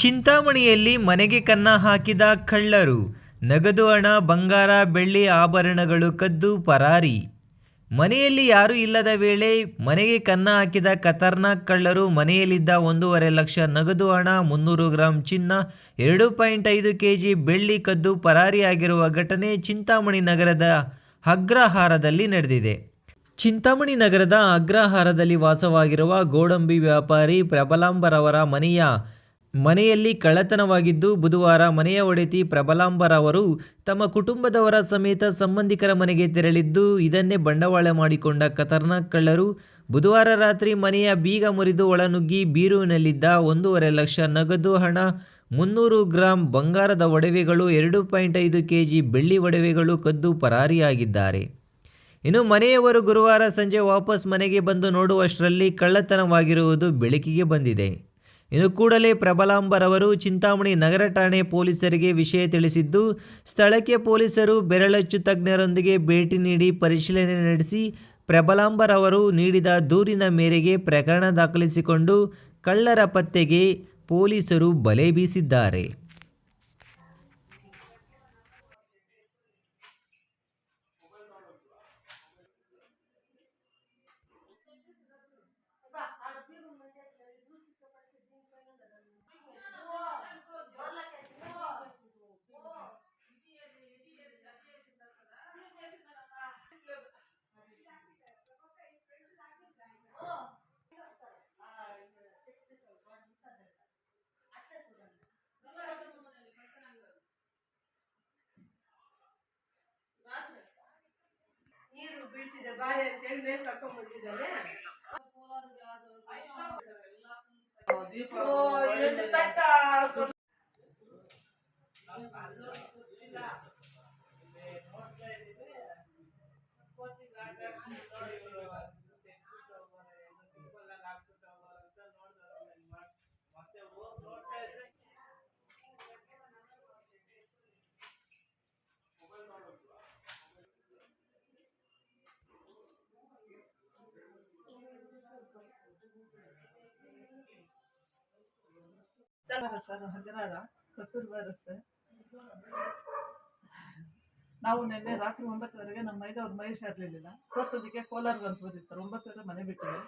ಚಿಂತಾಮಣಿಯಲ್ಲಿ ಮನೆಗೆ ಕನ್ನ ಹಾಕಿದ ಕಳ್ಳರು. ನಗದು ಹಣ, ಬಂಗಾರ, ಬೆಳ್ಳಿ ಆಭರಣಗಳು ಕದ್ದು ಪರಾರಿ. ಮನೆಯಲ್ಲಿ ಯಾರೂ ಇಲ್ಲದ ವೇಳೆ ಮನೆಗೆ ಕನ್ನ ಹಾಕಿದ ಖತರ್ನಾಕ್ ಕಳ್ಳರು ಮನೆಯಲ್ಲಿದ್ದ ಒಂದೂವರೆ ಲಕ್ಷ ನಗದು ಹಣ, ಮುನ್ನೂರು ಗ್ರಾಂ ಚಿನ್ನ, ಎರಡು ಪಾಯಿಂಟ್ ಐದು ಕೆ ಜಿ ಬೆಳ್ಳಿ ಕದ್ದು ಪರಾರಿಯಾಗಿರುವ ಘಟನೆ ಚಿಂತಾಮಣಿ ನಗರದ ಅಗ್ರಹಾರದಲ್ಲಿ ನಡೆದಿದೆ. ಚಿಂತಾಮಣಿ ನಗರದ ಅಗ್ರಹಾರದಲ್ಲಿ ವಾಸವಾಗಿರುವ ಗೋಡಂಬಿ ವ್ಯಾಪಾರಿ ಪ್ರಬಲಾಂಬರವರ ಮನೆಯ ಮನೆಯಲ್ಲಿ ಕಳ್ಳತನವಾಗಿದ್ದು ಬುಧವಾರ ಮನೆಯ ಒಡೆತಿ ಪ್ರಬಲಾಂಬರವರು ತಮ್ಮ ಕುಟುಂಬದವರ ಸಮೇತ ಸಂಬಂಧಿಕರ ಮನೆಗೆ ತೆರಳಿದ್ದು ಇದನ್ನೇ ಬಂಡವಾಳ ಮಾಡಿಕೊಂಡ ಖತರ್ನಾಕ್ ಕಳ್ಳರು. ಬುಧವಾರ ರಾತ್ರಿ ಮನೆಯ ಬೀಗ ಮುರಿದು ಒಳನುಗ್ಗಿ ಬೀರುವಿನಲ್ಲಿದ್ದ ಒಂದೂವರೆ ಲಕ್ಷ ನಗದು ಹಣ, ಮುನ್ನೂರು ಗ್ರಾಂ ಬಂಗಾರದ ಒಡವೆಗಳು, ಎರಡು ಪಾಯಿಂಟ್ ಐದು ಕೆಜಿ ಬೆಳ್ಳಿ ಒಡವೆಗಳು ಕದ್ದು ಪರಾರಿಯಾಗಿದ್ದಾರೆ. ಇನ್ನು ಮನೆಯವರು ಗುರುವಾರ ಸಂಜೆ ವಾಪಸ್ ಮನೆಗೆ ಬಂದು ನೋಡುವಷ್ಟರಲ್ಲಿ ಕಳ್ಳತನವಾಗಿರುವುದು ಬೆಳಕಿಗೆ ಬಂದಿದೆ. ಇನ್ನು ಕೂಡಲೇ ಪ್ರಬಲಾಂಬರವರು ಚಿಂತಾಮಣಿ ನಗರ ಠಾಣೆ ಪೊಲೀಸರಿಗೆ ವಿಷಯ ತಿಳಿಸಿದ್ದು, ಸ್ಥಳಕ್ಕೆ ಪೊಲೀಸರು ಬೆರಳಚ್ಚು ತಜ್ಞರೊಂದಿಗೆ ಭೇಟಿ ನೀಡಿ ಪರಿಶೀಲನೆ ನಡೆಸಿ ಪ್ರಬಲಾಂಬರ್ ಅವರು ನೀಡಿದ ದೂರಿನ ಮೇರೆಗೆ ಪ್ರಕರಣ ದಾಖಲಿಸಿಕೊಂಡು ಕಳ್ಳರ ಪತ್ತೆಗೆ ಪೊಲೀಸರು ಬಲೆ ಬೀಸಿದ್ದಾರೆ. ಬಾರಿ ಅಂತೇಳಿ ಮೇಲೆ ಕರ್ಕೊಂಡ್ ಬಂದಿದ್ದಾನೆ ಎರಡು ತಟ್ಟ. ಸರ್ ಕಸ್ತೂರ್ಬಾ ನಾವು ನಿನ್ನೆ ರಾತ್ರಿ ಒಂಬತ್ತುವರೆಗೆ ನಮ್ಮ ಮೈದವ್ರ ಮಹೇಶ್ ಇರಲಿಲ್ಲ. ತೋರ್ಸೋದಕ್ಕೆ ಕೋಲಾರ್ಗೆ ಅಂತ ಹೋದ್ವಿ ಸರ್. ಒಂಬತ್ತುವರೆ ಮನೆ ಬಿಟ್ಟಿವಿ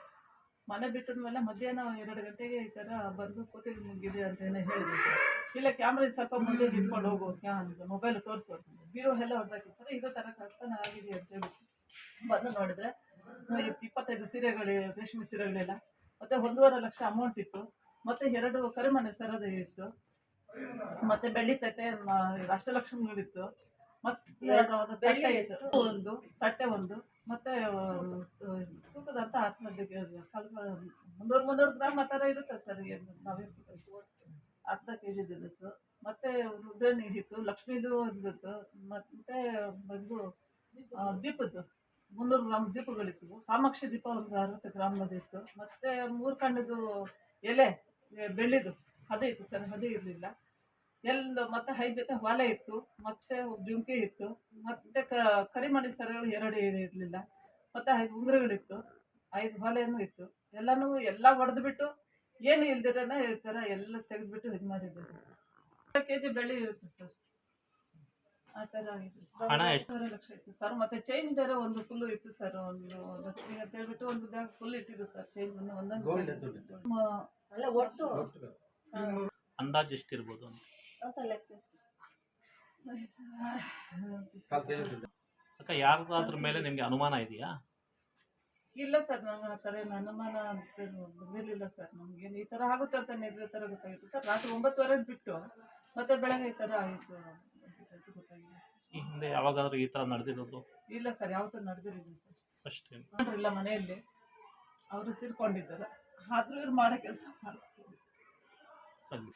ಮನೆ ಬಿಟ್ಟಿದ ಮೇಲೆ ಮಧ್ಯಾಹ್ನ ಎರಡು ಗಂಟೆಗೆ ಈ ಥರ ಬರೆದು ಕೂತಿಗೆ ಮುಗಿದೆ ಅಂತ ಏನೋ ಹೇಳಿದ್ವಿ ಸರ್. ಇಲ್ಲ ಕ್ಯಾಮ್ರಾ ಸ್ವಲ್ಪ ಮುಂದೆ ಇಟ್ಕೊಂಡು ಹೋಗೋದು ಕ್ಯಾ ಅಂತ ಮೊಬೈಲ್ ತೋರಿಸೋದು. ಬೀರೋ ಎಲ್ಲ ಹೊಡೆದಾಕಿ ಸರ್, ಇದೇ ಥರ ಕಷ್ಟನ ಆಗಿದೆ ಅಂತ ಹೇಳಿ. ಬಂದು ನೋಡಿದ್ರೆ ಇಪ್- ಇಪ್ಪತ್ತೈದು ಸೀರೆಗಳು, ರೇಷ್ಮೆ ಸೀರೆಗಳೆಲ್ಲ. ಮತ್ತೆ ಒಂದೂವರೆ ಲಕ್ಷ ಅಮೌಂಟ್ ಇತ್ತು. ಮತ್ತೆ ಎರಡು ಕರಿಮನೆ ಸರದ ಇತ್ತು. ಮತ್ತೆ ಬೆಳ್ಳಿ ತಟ್ಟೆ ಅಷ್ಟಲಕ್ಷ್ಮಿಗಳಿತ್ತು ಮತ್ತೆ ಯಾವ್ದಾದ್ರು ತಟ್ಟೆ ಇತ್ತು. ಒಂದು ತಟ್ಟೆ ಒಂದು. ಮತ್ತೆ ತೂಕದ ಸ್ವಲ್ಪ ಮುನ್ನೂರು ಮುನ್ನೂರು ಗ್ರಾಮ್ ಆ ಥರ ಇರುತ್ತೆ ಸರ್ ನಾವೇ ಅರ್ಧ ಕೆ ಜಿದಿತ್ತು ಮತ್ತೆ ರುದ್ರ ಇತ್ತು ಲಕ್ಷ್ಮೀದು ಒಂದಿತ್ತು ಮತ್ತೆ ಬಂದು ದೀಪದ್ದು. ಮುನ್ನೂರು ಗ್ರಾಮ್ ದೀಪಗಳಿತ್ತು. ಕಾಮಾಕ್ಷಿ ದೀಪ ಒಂದು ಅರವತ್ತು ಗ್ರಾಮ್ನದು ಇತ್ತು ಮತ್ತೆ ಮೂರು ಕಣ್ಣದು ಎಲೆ. ಅದೇ ಇತ್ತು ಸರ್ ಅದೇ ಇರಲಿಲ್ಲ. ಎಲ್ಲ ಮತ್ತೆ ಹೈ ಜೊತೆ ಹೊಲೆ ಇತ್ತು, ಮತ್ತೆ ಜುಮ್ಕಿ ಇತ್ತು, ಮತ್ತೆ ಕರಿಮಣಿ ಸರಗಳು ಎರಡು ಇರಲಿಲ್ಲ. ಮತ್ತೆ ಐದು ಉಂಗುರಗಳಿತ್ತು, ಐದು ಹೊಲೆನೂ ಇತ್ತು. ಎಲ್ಲನೂ ಎಲ್ಲ ಹೊಡೆದ್ಬಿಟ್ಟು ಏನು ಇಲ್ದಿರನೇ ಈ ಥರ ಎಲ್ಲ ತೆಗೆದ್ಬಿಟ್ಟು ಇದು ಮಾಡಿದ್ದಾರೆ. ಕೆ ಜಿ ಬೆಳ್ಳಿ ಇರುತ್ತೆ ಸರ್. ಆ ಥರ ಆಗಿದೆ. ಹಣ ಎಷ್ಟು? ಒಂದೂವರೆ ಲಕ್ಷ ಇತ್ತು ಸರ್. ಮತ್ತೆ ಚೈನ್ ಬೇರೆ ಒಂದು ಫುಲ್ ಇತ್ತು ಸರ್. ಒಂದು ಲಕ್ಷ್ಮಿ ಅಂತ ಹೇಳ್ಬಿಟ್ಟು ಒಂದು ಬ್ಯಾಗ್ ಫುಲ್ ಇಟ್ಟಿದ್ದು ಸರ್. ಚೈನ್ ಒಂದೊಂದು ಮ- ಅಲ್ಲ ಒಟ್ಟು? ಅಂದಾಜು ಎಷ್ಟಿರ್ಬೋದು ಅಂತ. ಅಂತ ಲೆಕ್ಕ ಅಕ್ಕ ಯಾರ್ದಾದ್ರ ಮೇಲೆ ನಿಮಗೆ ಅನುಮಾನ ಇದೆಯಾ? ಇಲ್ಲ ಸರ್ ನಂಗೆ ಆ ಥರ ಏನು ಅನುಮಾನ ಅಂತ ಬಂದಿರಲಿಲ್ಲ ಸರ್. ನಮ್ಗೇನು ಈ ಥರ ಆಗುತ್ತೆ ಅಂತ ನಿರ್ಧಾರ ಥರ ಗೊತ್ತಾಗಿತ್ತು ಸರ್. ರಾತ್ರಿ ಒಂಬತ್ತುವರೆಗೆ ಬಿಟ್ಟು ಮತ್ತೆ ಬೆಳಗ್ಗೆ ಈ ಥರ ಆಯಿತು. ಈ ಹಿಂದೆ ಯಾವಾಗಾದ್ರೂ ಈ ಥರ ನಡೆದಿರೋದು? ಇಲ್ಲ ಸರ್ ಯಾವತ್ತೂ ನಡೆದಿರಲಿಲ್ಲ ಸರ್. ಟೈಮ್ ನೋಡ್ರಿಲ್ಲ ಮನೆಯಲ್ಲಿ ಅವರು ತಿರ್ಕೊಂಡಿದ್ದಾರೆ. ಆದ್ರೂ ಇವ್ರು ಮಾಡೋ ಕೆಲಸ ಮಾಡ್ತಾರೆ ಸರಿ.